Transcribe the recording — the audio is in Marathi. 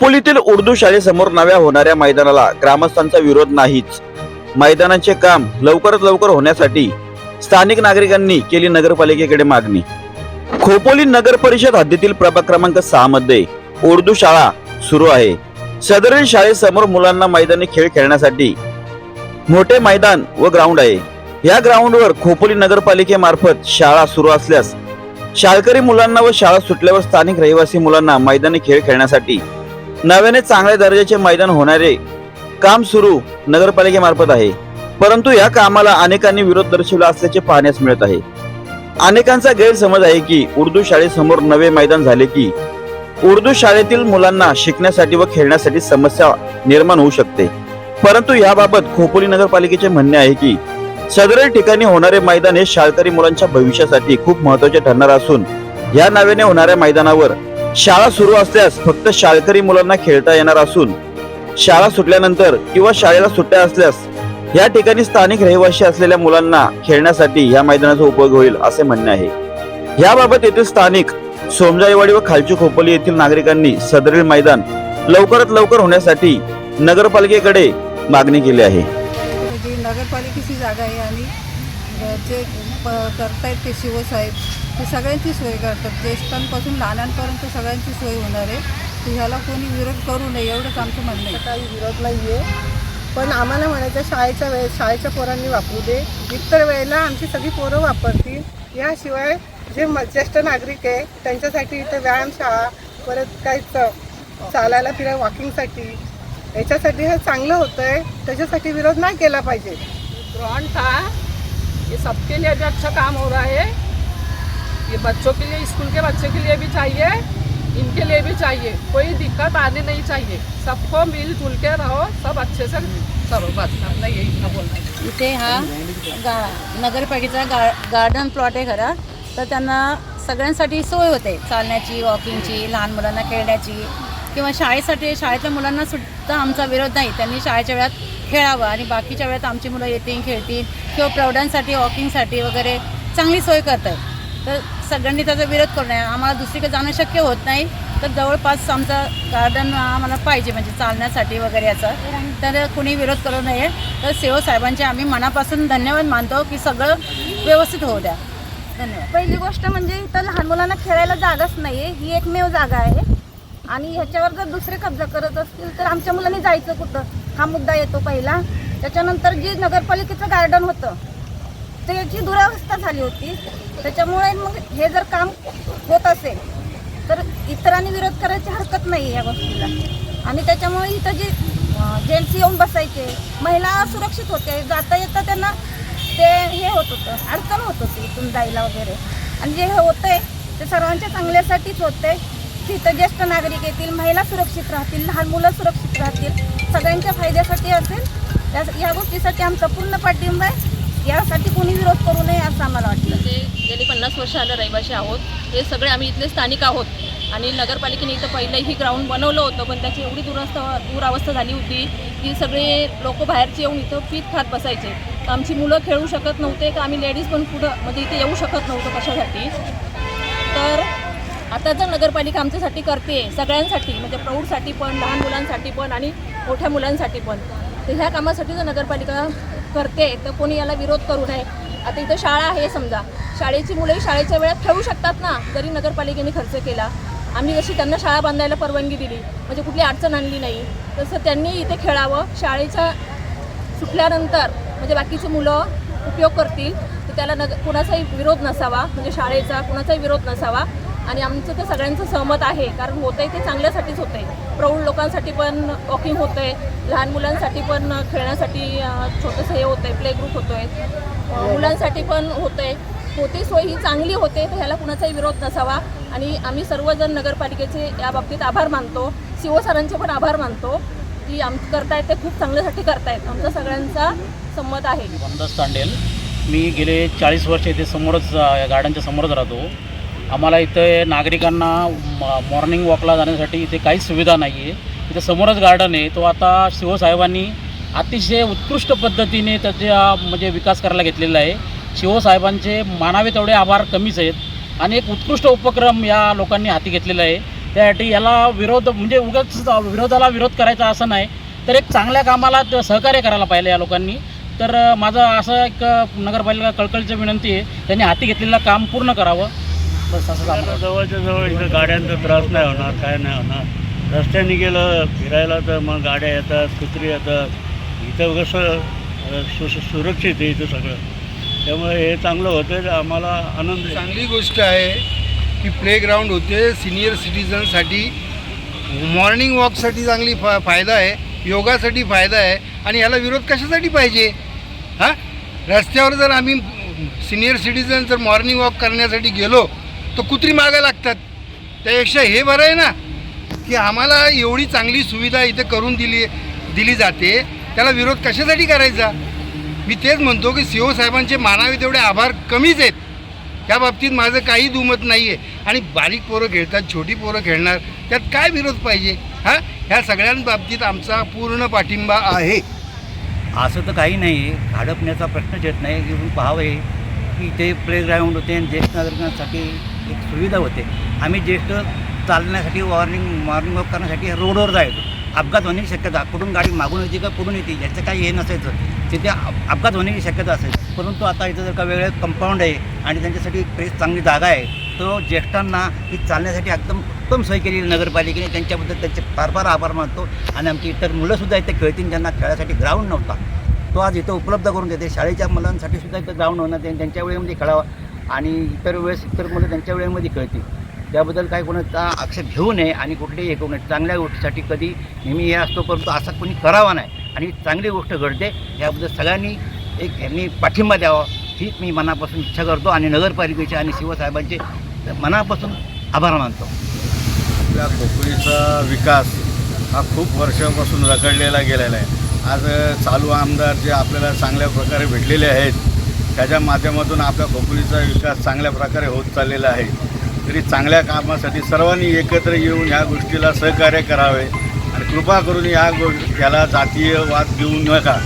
खोपोलीतील उर्दू शाळेसमोर नव्या होणाऱ्या मैदानाला ग्रामस्थांचा विरोध नाहीच. मैदानाचे काम लवकरात लवकर होण्यासाठी स्थानिक नागरिकांनी केली नगरपालिकेकडे मागणी. खोपोली नगर परिषद हद्दीतील प्रभाग क्रमांक सहा मध्ये उर्दू शाळा सुरू आहे. सदरील शाळेसमोर मुलांना मैदानी खेळ खेळण्यासाठी मोठे मैदान व ग्राउंड आहे. या ग्राउंडवर खोपोली नगरपालिकेमार्फत शाळा सुरू असल्यास शाळकरी मुलांना व शाळा सुटल्यावर स्थानिक रहिवासी मुलांना मैदानी खेळ खेळण्यासाठी नव्याने चांगल्या दर्जाचे मैदान होणारे काम सुरू नगरपालिकेमार्फत आहे. परंतु या कामाला अनेकांनी विरोध दर्शवला असल्याचे पाहण्यास मिळत आहे. अनेकांचा गैरसमज आहे की उर्दू शाळेसमोर नवे मैदान झाले की उर्दू शाळेतील मुलांना शिकण्यासाठी व खेळण्यासाठी समस्या निर्माण होऊ शकते. परंतु याबाबत खोपोली नगरपालिकेचे म्हणणे आहे की सदर ठिकाणी होणारे मैदान हे शाळकरी मुलांच्या भविष्यासाठी खूप महत्त्वाचे ठरणार असून या नव्याने होणाऱ्या मैदानावर शाळा सुरू असल्यास फक्त शाळकरी मुलांना खेळता येणार असून शाळा सुटल्यानंतर किंवा शाळेला सुट्ट्या असल्यास या ठिकाणी स्थानिक रहिवासी असलेल्या मुलांना खेळण्यासाठी या मैदानाचा उपयोग होईल असे म्हणणे आहे. याबाबत येथील स्थानिक सोमजाईवाडी व खालची खोपोली येथील नागरिकांनी सदरील मैदान लवकरात लवकर होण्यासाठी नगरपालिकेकडे मागणी केली आहे. नगरपालिकेची जागा आहे आणि जे करतायत ते शिवसाहेब. ते सगळ्यांची सोय करतात. ज्येष्ठांपासून लहानांपर्यंत सगळ्यांची सोय होणार आहे. तर ह्याला कोणी विरोध करू नये एवढंच आमचं म्हणणं आहे. काही विरोध नाही आहे पण आम्हाला म्हणायचं शाळेच्या वेळेस शाळेच्या पोरांनी वापरू दे. इतर वेळेला आमची सगळी पोरं वापरतील. याशिवाय जे म- ज्येष्ठ नागरिक आहे त्यांच्यासाठी इथे व्यायामशाळा परत काही च- चालायला फिरायला वॉकिंगसाठी याच्यासाठी हे चांगलं होतं आहे त्याच्यासाठी विरोध नाही केला पाहिजे. ग्रहण था ये सबके लिए अच्छा काम हो रहा है. ये बच्चों के लिए स्कूल के बच्चे के लिए भी चाहिए इनके लिए भी चाहिए। कोई दिक्कत आने नहीं चाहिए। सबको मिलजुल के रहो सब अच्छे से करो बस अपना यही ना बोलना। इथे हा गा नगरपालिकेचा गा गार्डन प्लॉट आहे खरा. तर त्यांना सगळ्यांसाठी सोय होते. चालण्याची वॉकिंगची लहान मुलांना खेळण्याची. किंवा शाळेसाठी शाळेतल्या मुलांना सुद्धा आमचा विरोध नाही. त्यांनी शाळेच्या वेळात खेळावं आणि बाकीच्या वेळात आमची मुलं येतील खेळतील. किंवा प्रौढांसाठी वॉकिंगसाठी वगैरे चांगली सोय करतात. तर सगळ्यांनी त्याचा विरोध करू नये. आम्हाला दुसरीकडे जाणं शक्य होत नाही. तर जवळपास आमचं गार्डन आम्हाला पाहिजे म्हणजे चालण्यासाठी वगैरे याचं. तर कुणी विरोध करू नये. तर सेवसाहेबांचे आम्ही मनापासून धन्यवाद मानतो की सगळं व्यवस्थित होऊ द्या. धन्यवाद. पहिली गोष्ट म्हणजे इथं लहान मुलांना खेळायला जागाच नाही आहे ही एकमेव जागा आहे. आणि ह्याच्यावर जर दुसरे कब्जा करत असतील तर आमच्या मुलांनी जायचं कुठं? हा मुद्दा येतो पहिला. त्याच्यानंतर जे नगरपालिकेचं गार्डन होतं त्याची दुरावस्था झाली होती. त्याच्यामुळे मग हे जर काम होत असेल तर इतरांनी विरोध करायची हरकत नाही या गोष्टीला. आणि त्याच्यामुळे इथं जे जेंट्स येऊन बसायचे महिला सुरक्षित होते जाता येता त्यांना ते हे होत होतं अडचण होत होती इथून जायला वगैरे. आणि जे हे होतंय ते सर्वांच्या चांगल्यासाठीच होतंय. तिथं ज्येष्ठ नागरिक येतील महिला सुरक्षित राहतील लहान मुलं सुरक्षित राहतील. सगळ्यांच्या फायद्यासाठी असेल. त्या या गोष्टीसाठी आमचा पूर्ण पाठिंबा आहे. यासाठी कोणी विरोध करू नये असं आम्हाला वाटतं. म्हणजे गेली पन्नास वर्ष आलं रहिवाशी आहोत. हे सगळे आम्ही इथले स्थानिक आहोत. आणि नगरपालिकेने इथं पहिलंही ग्राउंड बनवलं होतं पण त्याची एवढी दुरावस्था दुरावस्था झाली होती की सगळे लोक बाहेरचे येऊन इथं पीत खात बसायचे. तर आमची मुलं खेळू शकत नव्हते का आम्ही लेडीज पण पुढं म्हणजे इथे येऊ शकत नव्हतं कशासाठी? तर आता जर नगरपालिका आमच्यासाठी करते सगळ्यांसाठी म्हणजे प्रौढसाठी पण लहान मुलांसाठी पण आणि मोठ्या मुलांसाठी पण तर ह्या कामासाठी जर नगरपालिका करते तर कोणी याला विरोध करू नये. आता इथं शाळा आहे समजा. शाळेची मुलंही शाळेच्या वेळात खेळू शकतात ना जरी नगरपालिकेने खर्च केला. आम्ही जशी त्यांना शाळा बांधायला परवानगी दिली म्हणजे कुठली अडचण आणली नाही तसं त्यांनी इथे खेळावं. शाळेच्या सुटल्यानंतर म्हणजे बाकीची मुलं उपयोग करतील तर त्याला नग कुणाचाही विरोध नसावा म्हणजे शाळेचा कुणाचाही विरोध नसावा. आणि आमचं तर सगळ्यांचं सहमत आहे कारण होतं आहे ते चांगल्यासाठीच होतं आहे प्रौढ लोकांसाठी पण वॉकिंग होतं आहे लहान मुलांसाठी पण खेळण्यासाठी छोटंसं हे होतं आहे प्ले ग्रुप होतो आहे मुलांसाठी पण होतं आहे होते सोय ही चांगली होते तर ह्याला कुणाचाही विरोध नसावा. आणि आम्ही सर्वजण नगरपालिकेचे या बाबतीत आभार मानतो. सीओ सरांचे पण आभार मानतो की आम करतायत ते खूप चांगल्यासाठी करतायत. आमचा सगळ्यांचा संमत आहे. तांडेल. मी गेले चाळीस वर्ष इथे समोरच गार्डनच्या समोरच राहतो. आम्हाला इथे नागरिकांना म- मॉर्निंग वॉकला जाण्यासाठी इथे काहीच सुविधा नाही आहे इथे समोरच गार्डन आहे. तो आता शिवसाहेबांनी अतिशय उत्कृष्ट पद्धतीने त्याचा म्हणजे विकास करायला घेतलेला आहे. शिवसाहेबांचे मानावे तेवढे आभार कमीच आहेत. आणि एक उत्कृष्ट उपक्रम या लोकांनी हाती घेतलेला आहे. त्यासाठी याला विरोध म्हणजे उगाच विरोधाला विरोध करायचा असं नाही. तर एक चांगल्या कामाला सहकार्य करायला पाहिजे या लोकांनी. तर माझं असं एक नगरपालिका कळकळीची विनंती आहे. त्यांनी हाती घेतलेलं काम पूर्ण करावं. बस असं आपल्याला जवळच्या जवळ इथं गाड्यांचा त्रास नाही होणार काय नाही होणार. रस्त्याने गेलं फिरायला तर मग गाड्या येतात कुत्री येतात. इथं कसं सु सुरक्षित आहे इथं सगळं. त्यामुळे हे चांगलं होतं आम्हाला आनंद चांगली गोष्ट आहे की प्लेग्राऊंड होते सिनियर सिटीजनसाठी मॉर्निंग वॉकसाठी चांगली फा फायदा आहे योगासाठी फायदा आहे आणि याला विरोध कशासाठी पाहिजे? हां? रस्त्यावर जर आम्ही सिनियर सिटीजन जर मॉर्निंग वॉक करण्यासाठी गेलो तर कुत्री मागं लागतात. त्यापेक्षा हे बरं आहे ना की आम्हाला एवढी चांगली सुविधा इथे करून दिली दिली जाते. त्याला विरोध कशासाठी करायचा? मी तेच म्हणतो की सी ओ साहेबांचे मानावे तेवढे आभार कमीच आहेत. त्या बाबतीत माझं काही दुमत नाही आहे आणि बारीक पोरं खेळतात छोटी पोरं खेळणार त्यात काय विरोध पाहिजे? हां? ह्या सगळ्यांबाबतीत आमचा पूर्ण पाठिंबा आहे. असं तर काही नाही आहे हडपण्याचा प्रश्नच येत नाही. की पाहावं आहे. की इथे प्लेग्राऊंड होते आणि ज्येष्ठ नागरिकांसाठी एक सुविधा होते. आम्ही ज्येष्ठ चालण्यासाठी वॉर्निंग मॉर्निंग वॉक करण्यासाठी रोडवर जायचो. अपघात होण्याची शक्यता कुठून गाडी मागून येते का कुठून येते याचं काही हे नसायचं. तिथे अपघात होण्याची शक्यता असायची. परंतु आता इथं जर का वेगळं कंपाऊंड आहे आणि त्यांच्यासाठी प्रेस चांगली जागा आहे तो ज्येष्ठांना ही चालण्यासाठी एकदम उत्तम सोय केली नगरपालिकेने. त्यांच्याबद्दल त्यांचे फार फार आभार मानतो. आणि आमची इतर मुलंसुद्धा इथे खेळतील ज्यांना खेळासाठी ग्राउंड नव्हता. तो आज इथं उपलब्ध करून देते. शाळेच्या मुलांसाठी सुद्धा इथं ग्राउंड होणार ते त्यांच्या वेळेमध्ये खेळावा आणि इतर वेळेस इतर मुलं त्यांच्या वेळेमध्ये खेळतील. त्याबद्दल काही कोणाचा आक्षेप घेऊ नये आणि कुठलेही हे करू नये. चांगल्या गोष्टीसाठी कधी नेहमी हे असतो परंतु असा कोणी करावा नाही. आणि चांगली गोष्ट घडते याबद्दल सगळ्यांनी एक यांनी पाठिंबा द्यावा. हीच मी मनापासून इच्छा करतो आणि नगरपालिकेचे आणि शिवसाहेबांचे मनापासून आभार मानतो. आपल्या कोकणीचा विकास हा खूप वर्षापासून रखडलेला गेलेला आहे. आज चालू आमदार जे आपल्याला चांगल्या प्रकारे भेटलेले आहेत त्याच्या माध्यमातून आपल्या खोपोलीचा विकास चांगल्या प्रकारे होत चाललेला आहे. तरी चांगल्या कामासाठी सर्वांनी एकत्र येऊन ह्या गोष्टीला सहकार्य करावे आणि कृपा करून या गो याला जातीय वाद घेऊ नका.